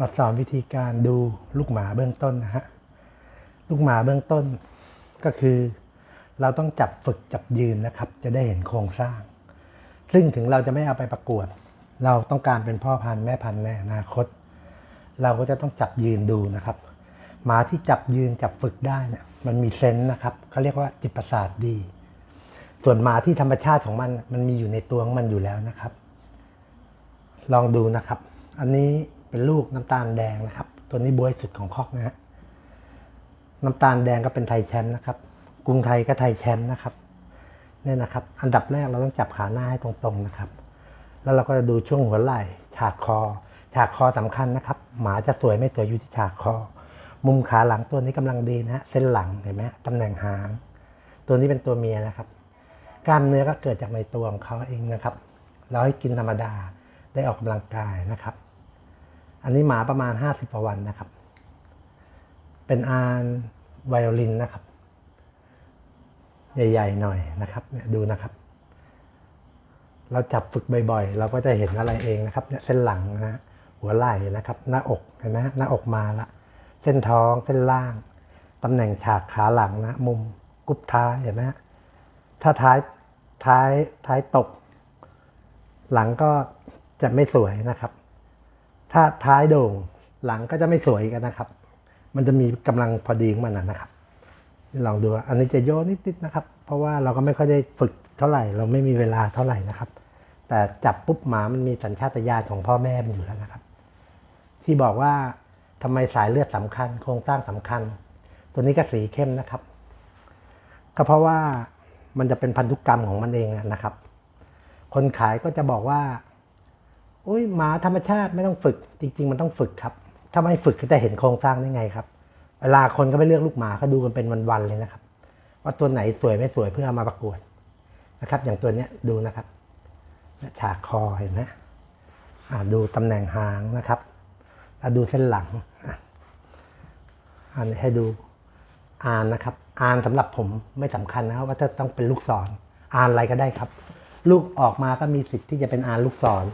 มาสอนวิธีการดูลูกหมาเบื้องต้นนะฮะ ลูกหมาเบื้องต้นก็คือ เราต้องจับฝึกจับยืนนะครับ จะได้เห็นโครงสร้าง ซึ่งถึงเราจะไม่เอาไปประกวด เราต้องการเป็นพ่อพันธุ์แม่พันธุ์ในอนาคต เราก็จะต้องจับยืนดูนะครับ หมาที่จับยืนจับฝึกได้เนี่ยมันมีเซนส์นะครับเขาเรียกว่าจิตประสาทดี ส่วนหมาที่ธรรมชาติของมัน มันมีอยู่ในตัวของมันอยู่แล้วนะครับ ลองดูนะครับ อันนี้ เป็นลูกน้ำตาลแดงนะครับ ตัวนี้บวยสุดของคอกนะฮะน้ำตาลแดงก็เป็นไทยแชมป์นะครับ กรุงไทยก็ไทยแชมป์นะครับเนี่ยนะครับ อันดับแรกเราต้องจับขาหน้าให้ตรงๆนะครับ แล้วเราก็จะดูช่วงหัวไหล่ฉากคอ ฉากคอสำคัญนะครับ หมาจะสวยไม่สวยอยู่ที่ฉากคอ มุมขาหลังตัวนี้กำลังดีนะฮะเส้นหลังเห็นไหมตำแหน่งหาง ตัวนี้เป็นตัวเมียนะครับ กล้ามเนื้อก็เกิดจากในตัวของเขาเองนะครับ เราให้กินธรรมดาได้ออกกำลังกายนะครับ อันนี้หมาประมาณ 50กว่าวันนะครับ เป็นอานไวโอลินนะครับ ใหญ่ๆหน่อยนะครับเนี่ยดูนะครับ เราจับฝึกบ่อยๆ เราก็จะเห็นอะไรเองนะครับเนี่ยเส้นหลังนะฮะหัวไหล่นะครับ หน้าอกเห็นไหมฮะหน้าอกมาละเส้นท้องเส้นล่างตำแหน่งฉากขาหลังนะมุมกุบท้ายเห็นไหมฮะถ้าท้ายท้ายท้ายตก หลังก็จะไม่สวยนะครับ ถ้าท้ายโด่งหลังก็จะไม่สวยกันนะครับ มันจะมีกำลังพอดีของมันนะนะครับ ลองดู อันนี้จะโยนนิดๆนะครับ เพราะว่าเราก็ไม่ค่อยได้ฝึกเท่าไหร่ เราไม่มีเวลาเท่าไหร่นะครับ แต่จับปุ๊บหมามันมีสัญชาตญาณของพ่อแม่มันอยู่แล้วนะครับ ที่บอกว่าทำไมสายเลือดสำคัญ โครงสร้างสำคัญ ตัวนี้ก็สีเข้มนะครับ ก็เพราะว่ามันจะเป็นพันธุกรรมของมันเองนะครับ คนขายก็จะบอกว่า โอ้ยหมาธรรมชาติไม่ต้องฝึก จริง ๆ มันต้องฝึกครับ ถ้าไม่ฝึกก็จะเห็นโครงสร้างได้ไงครับ เวลาคนก็ไปเลือกลูกหมาเขาดูกันเป็นวันๆเลยนะครับ ว่าตัวไหนสวยไม่สวยเพื่อเอามาประกวดนะครับ อย่างตัวเนี้ยดูนะครับฉากคอเห็นไหมดูตำแหน่งหางนะครับแล้วดูเส้นหลังอันนี้ให้ดูอ่านนะครับ อ่านสำหรับผมไม่สำคัญนะครับว่าจะต้องเป็นลูกศร อ่านอะไรก็ได้ครับ ลูกออกมาก็มีสิทธิ์ที่จะเป็นอ่านลูกศร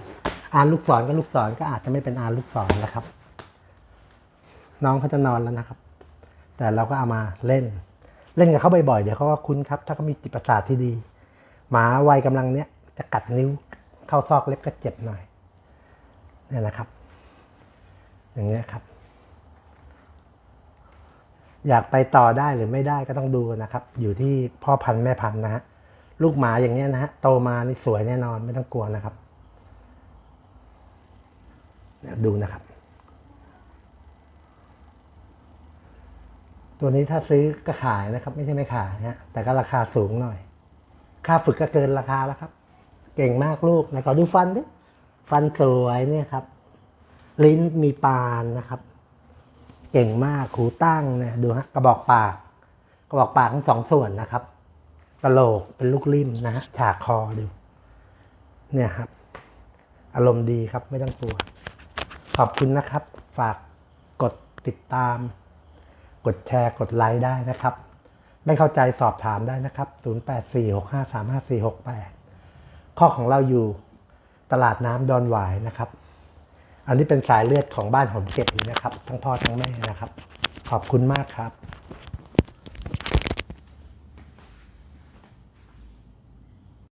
อ่านลูกศรก็ลูกศรก็อาจจะไม่เป็นอ่านลูกศรนะครับ น้องเขาจะนอนแล้วนะครับ แต่เราก็เอามาเล่น เล่นกับเขาบ่อยๆเดี๋ยวเขาก็คุ้นครับ ถ้าเขามีจิตประสาทที่ดี หมาวัยกำลังเนี้ยจะกัดนิ้วเข้าซอกเล็บก็เจ็บหน่อยนี่ยนะครับ อย่างเงี้ยครับ อยากไปต่อได้หรือไม่ได้ก็ต้องดูนะครับ อยู่ที่พ่อพันธุ์แม่พันธุ์นะฮะลูกหมาอย่างเงี้ยนะฮะโตมานี่สวยแน่นอนไม่ต้องกลัวนะครับ ดูนะครับ ตัวนี้ถ้าซื้อก็ขายนะครับ ไม่ใช่ไม่ขายนะฮะแต่ก็ราคาสูงหน่อย ค่าฝึกก็เกินราคาแล้วครับ เก่งมากลูกไหนขอดูฟันดิฟันสวยเนี่ยครับ ลิ้นมีปานนะครับ เก่งมากหูตั้งเนี่ยดูฮะกระบอกปาก กระบอกปากทั้งสองส่วนนะครับกระโหลกเป็นลูกริมนะฮะฉากคอดูเนี่ยครับ อารมณ์ดีครับไม่ต้องกลัว ขอบคุณนะครับ ฝากกดติดตาม กดแชร์กดไลค์ได้นะครับ ไม่เข้าใจสอบถามได้นะครับ 0846535468 ข้อของเราอยู่ตลาดน้ำดอนหวายนะครับ อันนี้เป็นสายเลือดของบ้านหอมเก็บเลยนะครับ ทั้งพ่อทั้งแม่นะครับ ขอบคุณมากครับ